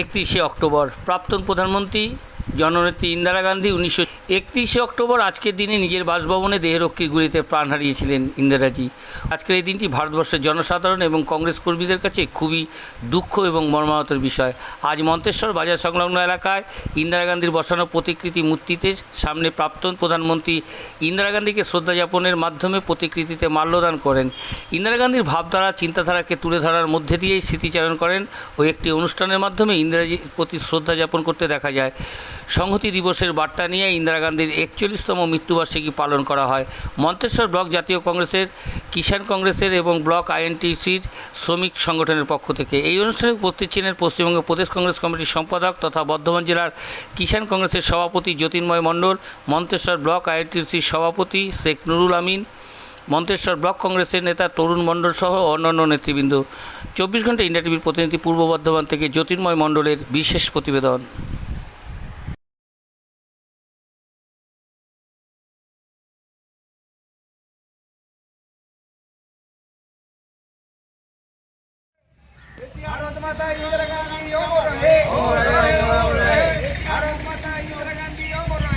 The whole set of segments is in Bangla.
একত্রিশে অক্টোবর। প্রাক্তন প্রধানমন্ত্রী জননেত্রী ইন্দিরা গান্ধী উনিশশো একত্রিশে অক্টোবর আজকের দিনে নিজের বাসভবনে দেহরক্ষী গুলিতে প্রাণ হারিয়েছিলেন ইন্দিরাজি। আজকের এই দিনটি ভারতবর্ষের জনসাধারণ এবং কংগ্রেস কর্মীদের কাছে খুবই দুঃখ এবং মর্মাহতের বিষয়। আজ মন্তেশ্বর বাজার সংলগ্ন এলাকায় ইন্দিরা গান্ধীর বসানো প্রতিকৃতি মূর্তিতে সামনে প্রাক্তন প্রধানমন্ত্রী ইন্দিরা গান্ধীকে শ্রদ্ধা যাপনের মাধ্যমে প্রতিকৃতিতে মাল্যদান করেন। ইন্দিরা গান্ধীর ভাবধারা, চিন্তাধারাকে তুলে ধরার মধ্যে দিয়েই স্মৃতিচারণ করেন ও একটি অনুষ্ঠানের মাধ্যমে ইন্দিরাজির প্রতি শ্রদ্ধা যাপন করতে দেখা যায়। সংহতি দিবসের বার্তা নিয়ে ইন্দিরা গান্ধীর একচল্লিশতম মৃত্যুবার্ষিকী পালন করা হয়। মন্তেশ্বর ব্লক জাতীয় কংগ্রেসের, কিষাণ কংগ্রেসের এবং ব্লক আইএনটিসির শ্রমিক সংগঠনের পক্ষ থেকে। এই অনুষ্ঠানে উপস্থিত ছিলেন পশ্চিমবঙ্গ প্রদেশ কংগ্রেস কমিটির সম্পাদক তথা বর্ধমান জেলার কিষাণ কংগ্রেসের সভাপতি জ্যোতির্ময় মণ্ডল, মন্তেশ্বর ব্লক আইএনটিসির সভাপতি শেখ নুরুল আমিন, মন্তেশ্বর ব্লক কংগ্রেসের নেতা তরুণ মণ্ডল সহ অন্যান্য নেতৃবৃন্দ। চব্বিশ ঘণ্টা ইন্ডিয়া টিভির প্রতিনিধি পূর্ব বর্ধমান থেকে জ্যোতির্ময় মণ্ডলের বিশেষ প্রতিবেদন। भारत गांधी मातरम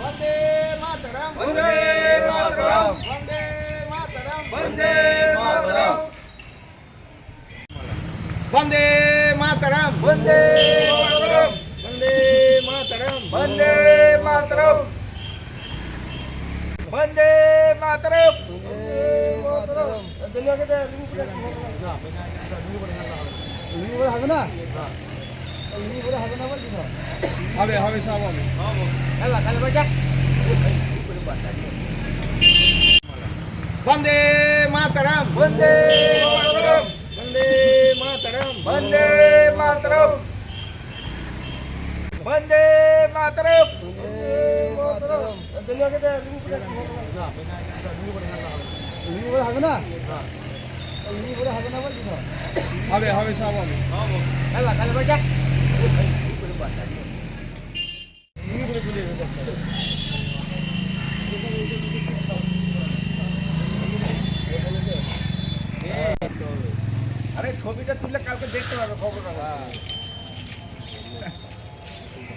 बंदे मातरम वंदे मातरम बंदे वंदे मातरम। वंदे मातरम। वंदे मातरम। वंदे মাতরম বন্দে মাতরম হবে না হবে হবে সব হবে বন্দে মাতরম বন্দে মাতরম বন্দে মাতরম বন্দে মাতরম বন্দে মাতরম হবে না হবে হবে সব হবে আরে ছবিটা তুললে কালকে দেখতে পাবে খবর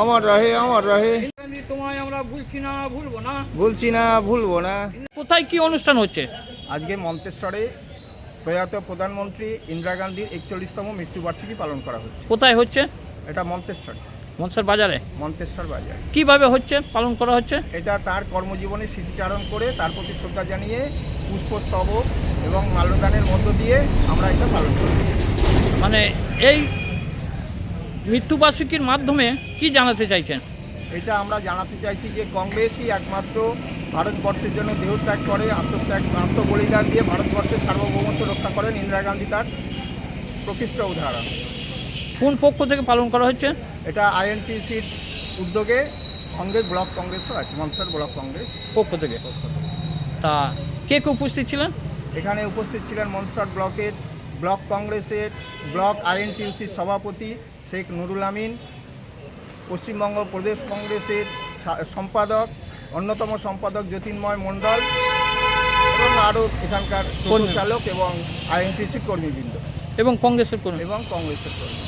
অমর রহে। অমর রহে তোমায় আমরা ভুলছি না ভুলবো না। বলছি না ভুলবো না। কোথায় কি অনুষ্ঠান হচ্ছে? আজকে মন্তেশ্বরে প্রয়াত প্রধানমন্ত্রী ইন্দিরা গান্ধীর একচল্লিশতম মৃত্যুবার্ষিকী পালন করা হচ্ছে। কোথায় হচ্ছে? এটা মন্তেশ্বর। মনসার বাজারে? মন্তেশ্বর বাজার। কীভাবে হচ্ছে? পালন করা হচ্ছে? এটা তার কর্মজীবনে স্মৃতিচারণ করে তার প্রতি শ্রদ্ধা জানিয়ে পুষ্পস্তবক এবং মাল্যদানের মধ্য দিয়ে আমরা এটা পালন করি। মানে এই মৃত্যুবার্ষিকীর মাধ্যমে কি জানাতে চাইছেন? এটা আমরা জানাতে চাইছি যে কংগ্রেসই একমাত্র ভারতবর্ষের জন্য দেহত্যাগ করে আত্মত্যাগ আত্মবলিদান দিয়ে ভারতবর্ষের সার্বভৌমত্ব রক্ষা করেন ইন্দিরা গান্ধী তার প্রকৃষ্ট উদাহরণ। কোন পক্ষ থেকে পালন করা হচ্ছে? এটা আইএনটিসির উদ্যোগে সঙ্গে ব্লক কংগ্রেসও আছে মনসর ব্লক কংগ্রেস। পক্ষ থেকে? তা কে কে উপস্থিত ছিলেন? এখানে উপস্থিত ছিলেন মনসর ব্লকের ব্লক কংগ্রেসের ব্লক আইএনটিউসির সভাপতি শেখ নুরুল আমিন পশ্চিমবঙ্গ প্রদেশ কংগ্রেসের সম্পাদক অন্যতম সম্পাদক জ্যোতির্ময় মণ্ডল এবং আরও এখানকার টোটো কর্মী। চালক এবং আইএনটিসি কর্মীবৃন্দ। এবং কংগ্রেসের কর্মী। এবং কংগ্রেসের কর্মী।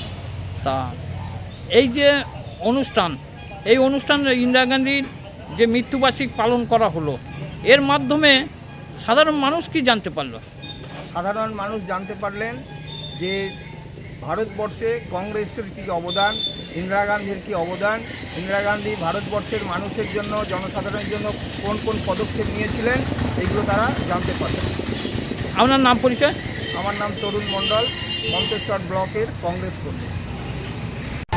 তা এই যে অনুষ্ঠান এই অনুষ্ঠান ইন্দিরা গান্ধীর যে মৃত্যুবার্ষিক পালন করা হলো এর মাধ্যমে সাধারণ মানুষ কি জানতে পারল? সাধারণ মানুষ জানতে পারলেন যে ভারতবর্ষে কংগ্রেসের কী অবদান ইন্দিরা গান্ধীর কী অবদান ইন্দিরা গান্ধী ভারতবর্ষের মানুষের জন্য জনসাধারণের জন্য কোন কোন পদক্ষেপ নিয়েছিলেন এগুলো তারা জানতে পারলেন। আপনার নাম পরিচয়? আমার নাম তরুণ মণ্ডল মন্তেশ্বর ব্লকের কংগ্রেস কর্মী।